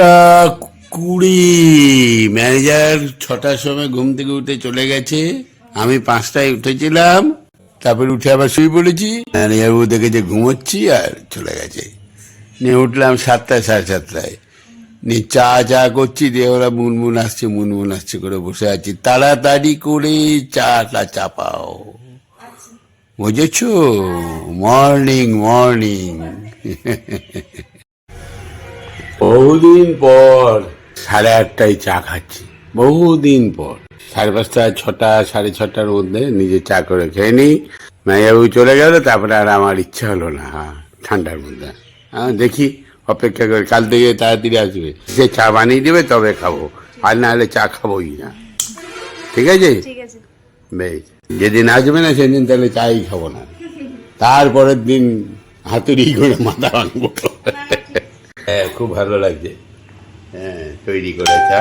টা কুড়ি। ম্যানেজার ছটার সময় ঘুম থেকে উঠে চলে গেছে। আমি পাঁচটায় উঠেছিলাম, তারপর উঠে আবার শুয়ে পড়েছি। ম্যানেজার বাবু দেখে যে ঘুমোচ্ছি আর চলে গেছে। নিয়ে উঠলাম সাতটায়, সাড়ে সাতটায়। নিয়ে চা চা করছি, দিয়ে ওরা মুনমুন আসছে মুনমুন আসছে করে বসে আছি। তাড়াতাড়ি করে চাটা চাপাও। বুঝেছ? Morning morning. বহুদিন পর সাড়ে আটটায় চা খাচ্ছি। বহুদিন পর। সাড়ে পাঁচটা ছটা সাড়ে ছটার মধ্যে নিজে চা করে খেয়ে নিই। মাইয়াবু চলে গেল তারপরে আর আমার ইচ্ছা হলো না হ্যাঁ, ঠান্ডার মধ্যে। হ্যাঁ দেখি অপেক্ষা করে কাল থেকে তাড়াতাড়ি আসবে। সে চা বানিয়ে দেবে তবে খাব। আর না হলে চা খাবোই না। ঠিক আছে? ঠিক আছে। বেশ। যেদিন আসবে না সেদিন তাহলে চাই খাব না। তারপরের দিন হাতুড়ি করে মাথা ভাঙবো। হ্যাঁ খুব ভালো লাগছে। হ্যাঁ তৈরি করে চা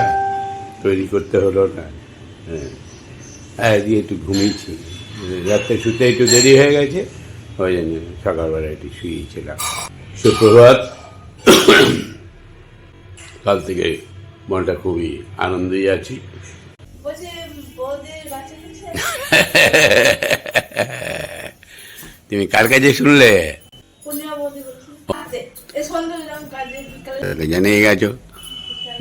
তৈরি করতে হলো না। হ্যাঁ। হ্যাঁ দিয়ে একটু ঘুমিয়েছি। রাত্রে শুতে একটু দেরি হয়ে গেছে ওই জন্য সকালবেলা একটু শুয়েছিলাম। সুপ্রভাত। কাল থেকে মনটা খুবই আনন্দেই আছি। তুমি কার কাছে শুনলে? বিকালে তাহলে জেনেই গেছো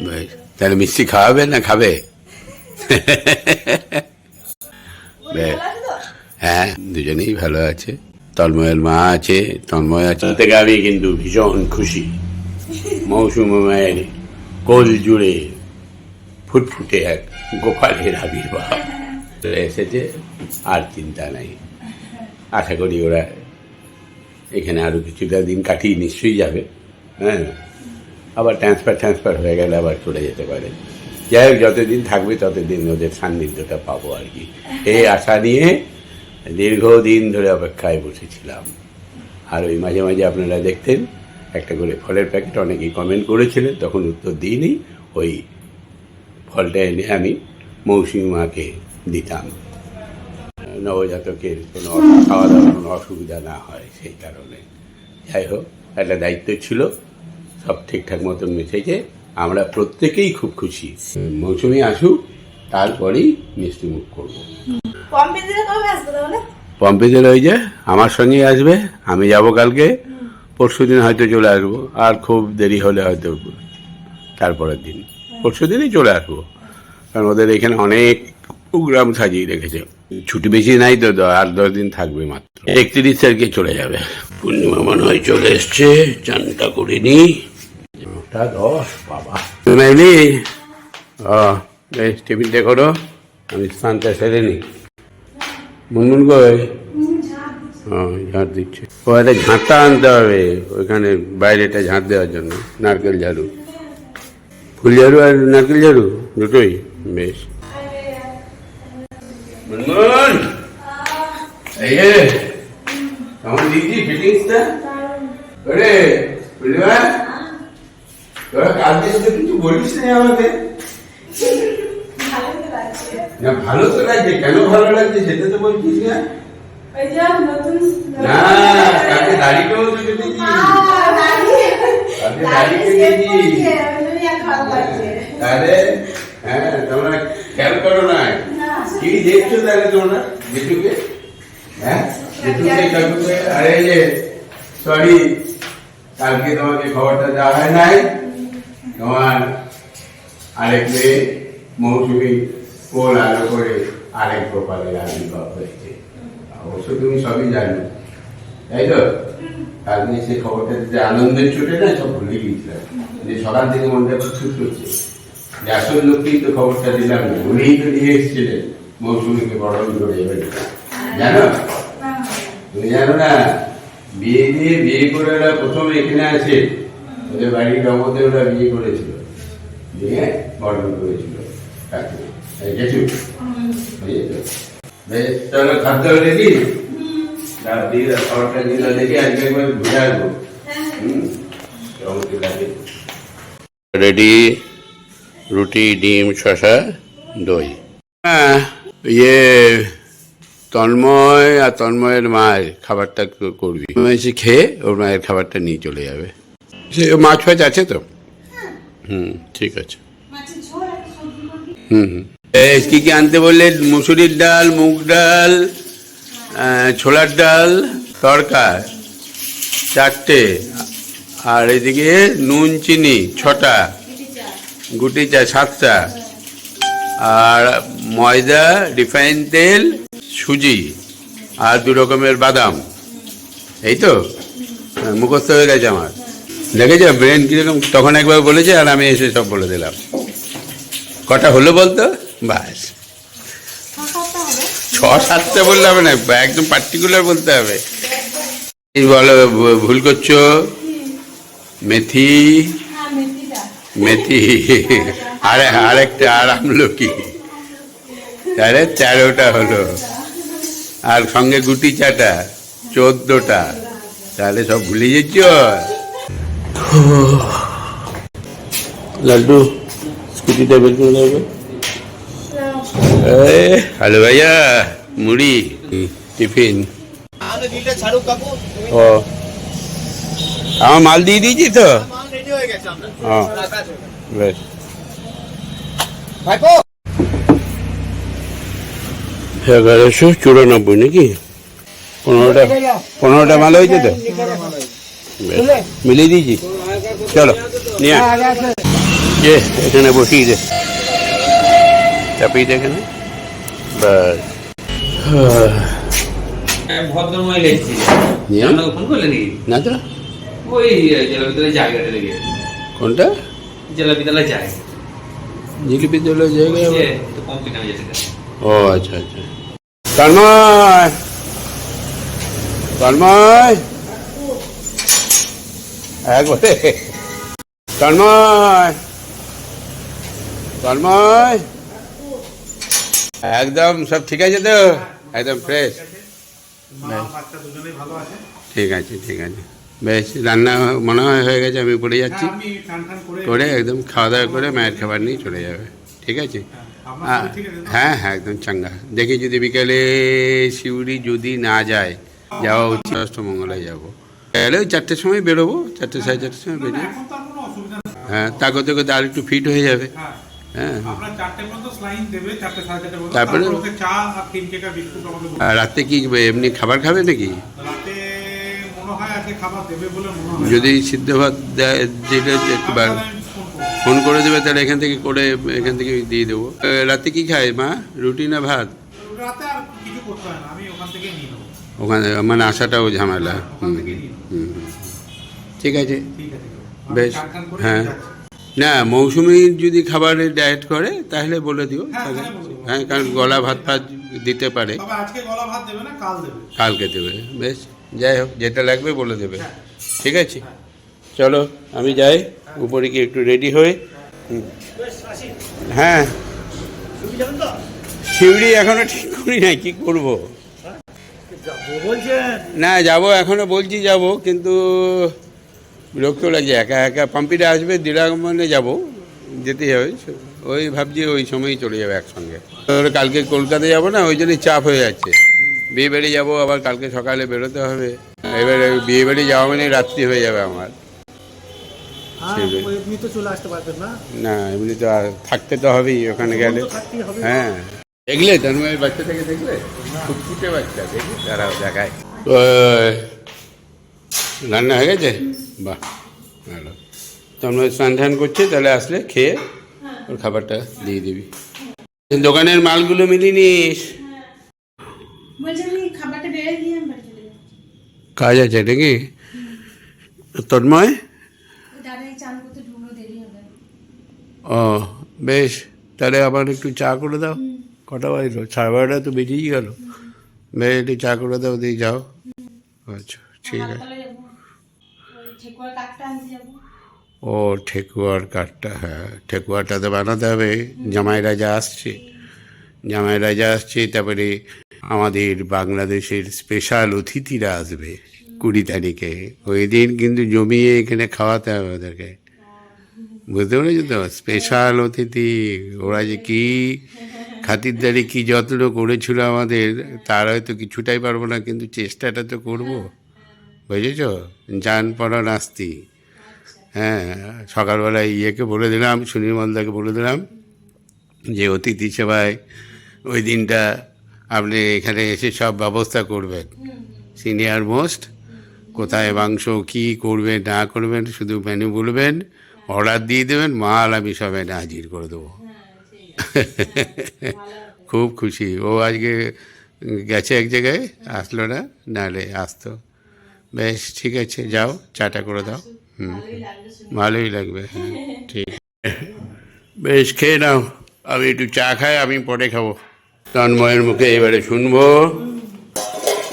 বেশ তাহলে মিষ্টি খাওয়াবে না খাবে তো হ্যাঁ দুজনেই ভালো আছে তন্ময়ের মা আছে তন্ময় আছে থেকে আমি কিন্তু ভীষণ খুশি মৌসুমী মায়ের কোল জুড়ে ফুটফুটে এক গোপালের আবির্ভাব এসেছে আর চিন্তা নাই আশা করি ওরা এখানে আরও কিছুটা দিন কাটিয়ে নিশ্চয়ই যাবে হ্যাঁ আবার ট্রান্সফার ট্রান্সফার হয়ে গেলে আবার চলে যেতে পারে। যাই হোক, যতদিন থাকবে ততদিন ওদের সান্নিধ্যটা পাবো আর কি। এই আশা নিয়ে দীর্ঘদিন ধরে অপেক্ষায় বসেছিলাম। আর ওই মাঝে মাঝে আপনারা দেখতেন, একটা করে ফলের প্যাকেট অনেকেই কমেন্ট করেছিলেন, তখন উত্তর দিইনি, ওই ফলটা এনে আমি মৌসুমী মাকে দিতাম। নবজাতকের কোনো খাওয়া দাওয়ার কোনো অসুবিধা না হয় সেই কারণে। যাই হোক, একটা দায়িত্ব ছিল। সব ঠিকঠাক মতন মিশেছে। আমরা প্রত্যেকেই খুব খুশি। মৌসুমি আসুক তারপরেই মিষ্টি মুখ করব। পম্পিদের ওই যে আমার সঙ্গেই আসবে আমি যাব কালকে। পরশু দিন হয়তো চলে আসব আর খুব দেরি হলে হয়তো তারপরের দিন। পরশু দিনই চলে আসব। কারণ ওদের এখানে অনেক প্রোগ্রাম সাজিয়ে রেখেছে। ছুটি বেশি নাই তো আট দশ দিন থাকবে মাত্র। একত্রিশ তারিখে চলে যাবে। পূর্ণিমা মনে হয় চলে এসছে চানটা করে নি। দশ বাবা। নাইলি বেশ টিফিনটা করো আমি স্নানটা সেরে নিই মুনমুন কই? ঝাঁট দিচ্ছে। ও একটা ঝাঁটা আনতে হবে ওইখানে বাইরেটা ঝাঁট দেওয়ার জন্য নারকেল ঝাড়ু। ফুল ঝাড়ু আর নারকেল ঝাড়ু দুটোই বেশ। মুনমুন! এই কেমন দিচ্ছি ফিটিংসটা ওরে বুঝলিবা তোরা কাল দিন তো কিছু বলিস না আমাকে? না, ভালো তো লাগছে। কেন ভালো লাগছে সেটা তো বলছিস না? না, কালকে দাড়িটাও তো কেটেছি কালকে দাড়ি কেটেছি তাহলে হ্যাঁ তোমরা খেয়াল করো না। কি দেখছ তাহলে তোমরা? জেঠুকে হ্যাঁ? সরি কালকে তোমাকে খবরটা দেওয়া হয় নাই তোমার আরেক মেয়ে মৌসুমি কোল আলো করে আরেক গোপালের আবির্ভাব হয়েছে অবশ্য তুমি সবই জানো তাই তো কালকে সেই খবরটা যে আনন্দের চোটে না সব ভুলে গিয়েছিলাম যে সকাল থেকে মনটা প্রচুর করছে যে আসল লোককেই তো খবরটা দিলাম উনিই তো নিয়ে এসেছিলেন মৌসুমীকে বরণ করে জানো? তুমি জানো না বিয়ে দিয়ে বিয়ে করে ওরা প্রথমে এখানে ওদের বাড়ির রমতে ওরা বিয়ে করেছিল। গেছু? বেশ খাদ্য রেডি খাবারটা দেখি আজকে একবার ঘুরে আসব। রেডি রুটি ডিম শশা দই। হ্যাঁ। ইয়ে তন্ময় আর তন্ময়ের মায়ের খাবারটা করবি। এসে খেয়ে ওর মায়ের খাবারটা নিয়ে চলে যাবে। সে মাছ ফাছ আছে তো? হুম, ঠিক আছে। হুম হুম। কি কি আনতে বললে? মুসুরির ডাল, মুগ ডাল ছোলার ডাল তরকা চারটে। আর এদিকে নুন, চিনি, ছটা। গুটি চা, সাতটা। আর ময়দা, রিফাইন তেল সুজি আর দু রকমের বাদাম। এই তো? হ্যাঁ, মুখস্থ হয়ে গেছে আমার। দেখেছ? ব্রেন কীরকম? তখন একবার বলেছে আর আমি এসে সব বলে দিলাম। কটা হলো বলতো? বাস। ছ সাতটা বললে হবে না একদম পার্টিকুলার বলতে হবে। বলো ভুল করছ? মেথি? মেথি। আর আরেকটা আর আমলকি। তাহলে তেরোটা হলো। আর সঙ্গে গুটি চাটা চোদ্দটা। তাহলে সব ভুলে যাচ্ছ? লাড্ডু স্কুটিটা বের করে দেবে হ্যালো ভাইয়া মুড়ি টিফিন। ও। আমার মাল দিয়ে দিয়েছি তো? হ্যাঁ বেশ। ভাইপো! এগারোশো চুরানব্বই নাকি? পনেরোটা পনেরোটা মাল হয়েছে তো? মিলিয়ে দিয়েছি। চলো নিয়ে যে এখানে বসিয়ে দে। চাপিয়ে দে এখানে। ব্যাস। ভদ্রমহিলা এসেছি। ফোন করলেন নাকি? না তো। ওই জেলা বিদ্যালয়ের জায়গাটা লেগে কোনটা? জেলা বিদ্যালয়ের জায়গা। জিলিপি কমপ্লিট যেতে ও আচ্ছা আচ্ছা। তন্ময়! তন্ময়! একবারে তন্ময়! তন্ময়! একদম সব ঠিক আছে তো? একদম ফ্রেশ ঠিক আছে ঠিক আছে। বেশ রান্না মনে হয় হয়ে গেছে আমি পড়ে যাচ্ছি। টান করে করে একদম খাওয়া দাওয়া করে মায়ের খাবার নিয়ে চলে যাবে। ঠিক আছে? তো? হ্যাঁ হ্যাঁ একদম চাঙ্গা। দেখি যদি বিকেলে শিউরি যদি না যায় যাওয়া উচিত। অষ্টমঙ্গলায় যাব। তাহলে ওই চারটের সময় বেরোবো চারটে সাড়ে চারটের সময় বেরিয়ে। হ্যাঁ তা করতে করতে আর একটু ফিট হয়ে যাবে। হ্যাঁ। হ্যাঁ। তারপরে? রাতে কি এমনি খাবার খাবে নাকি? হয় হয় যদি সিদ্ধ ভাত দেয় যেটা একটু ফোন করে দেবে তাহলে এখান থেকে করে এখান থেকে দিয়ে দেবো। রাতে কি খায় মা? রুটি না ভাত? হয় ওখান মানে আসাটাও ঝামেলা। ঠিক আছে। বেশ হ্যাঁ। না মৌসুমি যদি খাবারে ডায়েট করে তাহলে বলে দিও। হ্যাঁ। হ্যাঁ কারণ গলা ভাত ফাত দিতে পারে। কালকে দেবে। বেশ যাই হোক যেটা লাগবে বলে দেবে। হ্যাঁ। ঠিক আছে? চলো আমি যাই। উপরে কি একটু রেডি হয়ে। হ্যাঁ। শিউড়ি এখনও ঠিক করি নাই, কি করব? না, যাব এখনও, বলছি যাব, কিন্তু বিরক্ত লাগছে, একা একা। পাম্পিটা আসবে, দিরাগমনে যাব, যেতেই হবে। ওই ভাবছি ওই সময়ই চলে যাবে একসঙ্গে। কালকে কলকাতা যাব না, ওই জন্যই চাপ হয়ে যাচ্ছে। বিয়ে বাড়ি যাব, আবার কালকে সকালে বেরোতে হবে। এবারে বিয়ে বাড়ি যাওয়া মানে রাত্রি হয়ে যাবে আমার। তো চলে আসতে পারবেন না? না এমনি তো আর থাকতে তো হবেই ওখানে গেলে। হ্যাঁ। দেখলে তন্ময়ের বাচ্চাটাকে দেখলে? ফুটফুটে বাচ্চা দেখি তারাও দেখায়। তো রান্না হয়ে গেছে? বাহ ভালো। তন্ময় স্নান ধান করছে তাহলে আসলে খেয়ে ওর খাবারটা দিয়ে দিবি। দোকানের মালগুলো মিলিয়ে নিস। কাজ আছে নাকি? তন্ময় দাঁড়াই চান করতে ঢুকলো দেরি হবে ও বেশ তাহলে আবার একটু চা করে দাও। কটা বাজলো? সাড়ে বারোটা তো বেরিয়েই গেল। বেশ একটু চা করে দাও দিয়ে যাও। আচ্ছা ঠিক আছে। ও ঠেকুয়ার কাঠটা হ্যাঁ ঠেকুয়াটা তো বানাতে হবে। জামাই রাজা আসছে। জামাই রাজা আসছে তারপরে আমাদের বাংলাদেশের স্পেশাল অতিথিরা আসবে। কুড়ি তারিখে। ওই দিন কিন্তু জমিয়ে এখানে খাওয়াতে হবে ওদেরকে। বুঝতে পেরেছ তো? স্পেশাল অতিথি, ওরা যে কি খাতিরদারি, কি যত্ন করেছিল আমাদের, তার হয়তো কিছুটাই পারব না, কিন্তু চেষ্টাটা তো করব। বুঝেছ? যান পড়া নাস্তি হ্যাঁ সকালবেলায় ইয়েকে বলে দিলাম, সুনীল মন্দাকে বলে দিলাম, যে অতিথি সেবায় ওই দিনটা আপনি এখানে এসে সব ব্যবস্থা করবেন। সিনিয়র মোস্ট কোথায় মাংস, কী করবেন, না করবেন, শুধু মেনু বলবেন অর্ডার দিয়ে দেবেন, মাল আমি সব এনে হাজির করে দেবো। খুব খুশি। ও আজকে গেছে এক জায়গায়, আসলো না, নাহলে আসতো। বেশ, ঠিক আছে, যাও, চাটা করে দাও। হুম, ভালোই লাগবে হ্যাঁ ঠিক। বেশ, খেয়ে নাও। আমি একটু চা খাই, আমি পরে খাব। তন্ময়ের মুখে এবারে শুনব।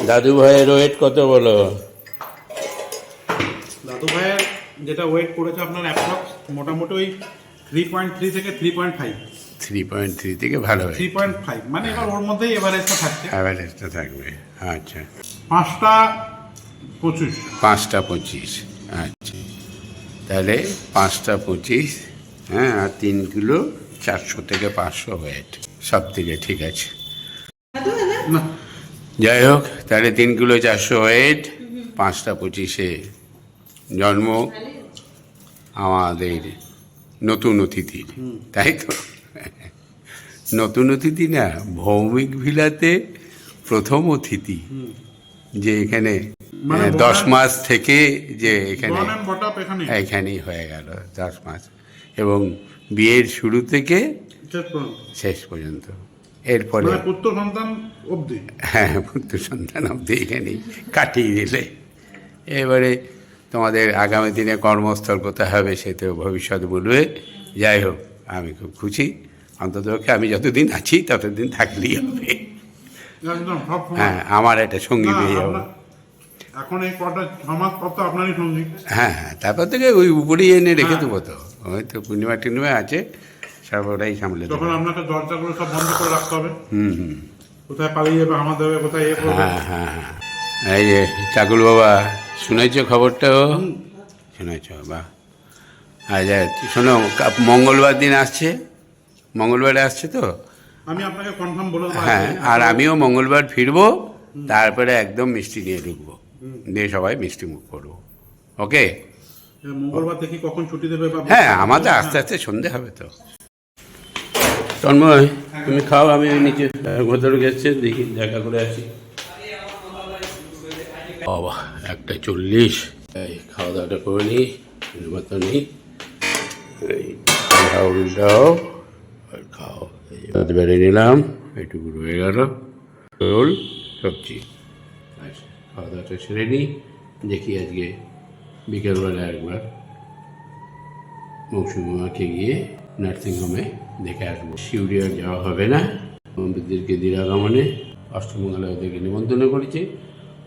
দাদু ভাইয়ের ওয়েট কত বলো? দাদু ভাইয়ের যেটা ওয়েট করেছে আপনার অ্যাপ্রক্স মোটামুটি ওই থ্রি পয়েন্ট থ্রি থেকে three point five three point three থেকে ভালো থ্রি পয়েন্ট ফাইভ মানে এবার ওর মধ্যেই এভারেজটা থাকছে। অ্যাভারেজটা থাকবে আচ্ছা। পাঁচটা পঁচিশ। পাঁচটা পঁচিশ আচ্ছা। তাহলে পাঁচটা পঁচিশ হ্যাঁ আর তিন কিলো চারশো থেকে পাঁচশো ওয়েট সব থেকে ঠিক আছে। যাই হোক তাহলে তিন কিলো চারশো ওয়েট পাঁচটা পঁচিশে জন্ম আমাদের নতুন অতিথির তাই তো? নতুন অতিথি না ভৌমিক ভিলাতে প্রথম অতিথি। যে এখানে মানে দশ মাস থেকে যে এখানে এখানেই। হয়ে গেল দশ মাস। এবং বিয়ের শুরু থেকে শেষ পর্যন্ত। এরপরে মানে পুত্র সন্তান অবধি। হ্যাঁ পুত্র সন্তান অব্দি এখানেই কাটিয়ে দিলে। এবারে তোমাদের আগামী দিনে কর্মস্থল কোথায় হবে সে তো ভবিষ্যৎ বলবে। যাই হোক আমি খুব খুশি। অন্তত আমি যতদিন আছি ততদিন থাকলেই হবে। হ্যাঁ আমার একটা সঙ্গী পেয়ে যাব এখন এই কটা সমাজ কত আপনারই সঙ্গী। হ্যাঁ হ্যাঁ তারপর থেকে ওই উপরেই এনে রেখে দেবো তো। ওই তো পূর্ণিমা টির্ণিমা আছে সব ওটাই সামলে তখন আপনাকে দরজাগুলো সব বন্ধ করে রাখতে হবে। হুম হুম। কোথায় পালিয়ে যাবে আমাদের কোথায় এ করবে? হ্যাঁ হ্যাঁ হ্যাঁ। এই যে চাকুল বাবা শুনেছ খবরটা? শুনেছ বা আচ্ছা শোনো মঙ্গলবার দিন আসছে। মঙ্গলবারে আসছে তো? আমি আপনাকে কনফার্ম বলে হ্যাঁ আর আমিও মঙ্গলবার ফিরবো তারপরে একদম মিষ্টি নিয়ে ঢুকবো। দিয়ে সবাই মিষ্টি মুখ করব। ওকে? মঙ্গলবার দেখি কখন ছুটি দেবে হ্যাঁ আমাদের আস্তে আস্তে সন্ধে হবে তো। তন্ময় তুমি খাও আমি নিচে ভদ্র গেছে দেখি দেখা করে আসি। বাবা, একটা চল্লিশ। এই খাওয়া দাওয়াটা করে নিই মতো নেই খাও উল্টাও, আর খাও। বেড়ে নিলাম এটুকু রয়ে গেল। রোল, সবজি। আচ্ছা খাওয়া দাওয়াটা সেরে নিই দেখি আজকে বিকেলবেলা একবার মৌসুমি মাকে গিয়ে নার্সিংহোমে দেখে আসব। শিউরি আর যাওয়া হবে না। বন্ধুদেরকে দিরাগমনে অষ্টমঙ্গলে ওদেরকে নিমন্ত্রণ করেছে।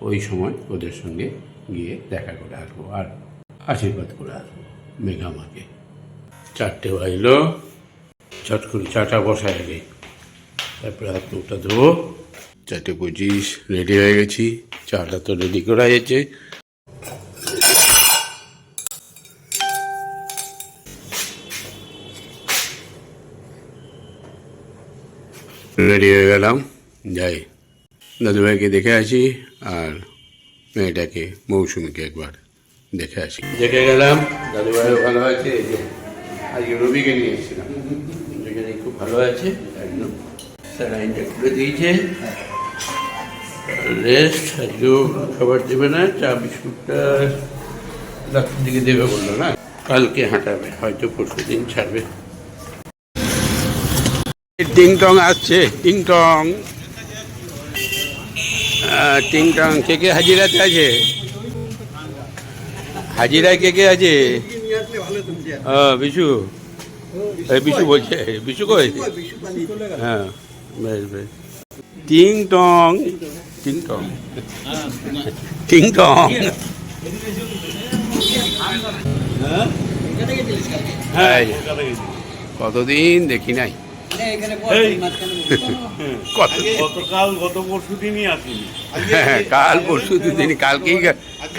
ওই সময় ওদের সঙ্গে গিয়ে দেখা করে আসব আর আশীর্বাদ করে আসব মেঘা মাকে চারটে বাজলো। চট করে চাটা বসায় আগে। তারপরে হাত মুখটা ধোবো। চারটে পঁচিশ রেডি হয়ে গেছি। চাটা তো রেডি করা হয়েছে। রেডি হয়ে গেলাম। যাই। দাদুভাইকে দেখে আসি আর মেয়েটাকে, মৌসুমিকে একবার দেখে আসি। দেখে গেলাম দাদুভাইও ভালো আছে যে আজকে রবিকে নিয়ে এসেছিলাম। দুজনেই খুব ভালো আছে, একদম। স্যালাইনটা খুলে দিয়েছে। রেস্ট, আজকেও খাবার দেবে না, চা, বিস্কুটটা রাত্রির দিকে দেবে বলল, না? কালকে হাঁটাবে, হয়তো পরশু দিন ছাড়বে। টিং টং আসছে, টিং টং। আহ, টিং কে কে হাজিরাতে আছে? হাজিরায় কে কে আছে? হ্যাঁ বিশু। বিশু বলছে বিশু কই? হ্যাঁ বেশ বেশ। টিং টং টিং টং। টিং টং। হ্যাঁ কতদিন দেখি নাই। আসিনি। হ্যাঁ, কাল পরশু দুদিন কালকেই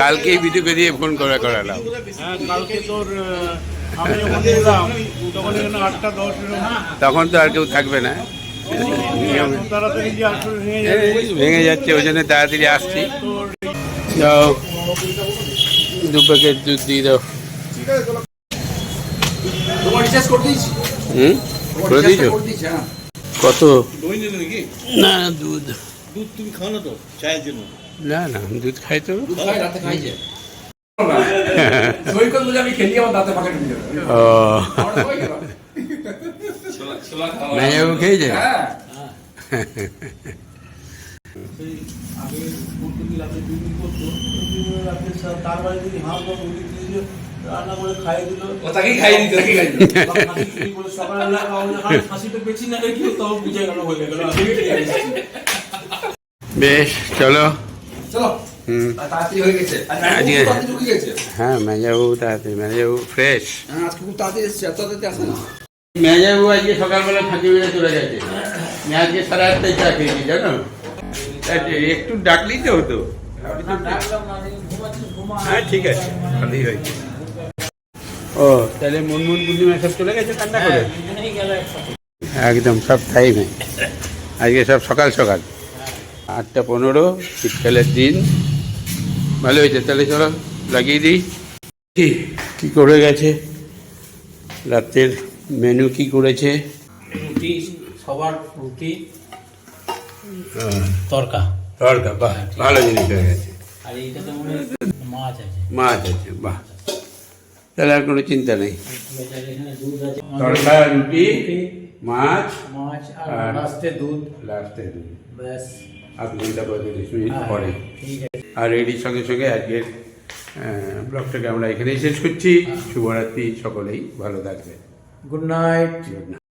কালকেই ভিডিও দিয়ে ফোন করে করালাম। হ্যাঁ তখন তো আর কেউ থাকবে না। ভেঙে যাচ্ছে ওই জন্য তাড়াতাড়ি আসছি। যাও। দু প্যাকেট দুধ দিয়ে দাও। হুম? করে দিয়েছ? হ্যাঁ। কত? দই নিলে নাকি? না দুধ। দুধ তুমি খাও না তো চায়ের জন্য? না না দুধ খাই তো। রাতে খাই যে। দই করে আমি খেলি আমার দাঁতে পাখা ঢুকে যাবে। ও। আমার দই খেলাম। ছোলা ছোলা খাওয়া। মেয়েও খেয়েছে হ্যাঁ। রাতে তার বাড়ি হাঁস বা মুরগি দিয়ে রান্না করে খাইয়ে দিল। ও তাকেই খাইয়ে দিতে তাকেই খাইয়ে দিতে। খাসি চুরি করে সকালবেলা খাওয়ানো হয়, খাসি তো বেশি না তাও বুঝে গেল হয়ে গেল। বেশ চলো। হয়ে হ্যাঁ মেজাবু তাড়াতাড়ি মেজাবু ফ্রেশ হ্যাঁ আজকে তাড়াতাড়ি এসেছে এত তাড়াতাড়ি আসে না। মেজাবু আজকে সকালবেলা ফাঁকি মেরে চলে গেছে। আজকে সাড়ে আটটায় চা খেয়েছি জানো? একটু ডাকলেই তো হতো। তো হ্যাঁ ঠিক আছে ভালোই হয়েছে। ও। তাহলে মুনমুন পূর্ণিমা সব চলে গেছে কান্না করে? একদম সব টাইমে আজকে সব সকাল সকাল। আটটা পনেরো শীতকালের দিন। ভালো হয়েছে? তাহলে চলো লাগিয়ে দিই। কি? কি করে গেছে? রাতের মেনু কি করেছে? রুটি সবার রুটি তরকা। তরকা বাহ ভালো জিনিস হয়ে গেছে। আর হয় মাছ আছে। মাছ আছে বাহ। তাহলে আর কোনো চিন্তা নেই। দুধ তরকা রুটি মাছ মাছ আর লাস্টে দুধ। লাস্টে ব্যাস। আধ ঘণ্টা পঁয়তাল্লিশ মিনিট পরে। আর এটির সঙ্গে সঙ্গে আজকের ব্লগটাকে আমরা এখানেই শেষ করছি। শুভরাত্রি সকলেই ভালো থাকবে গুড নাইট গুড night.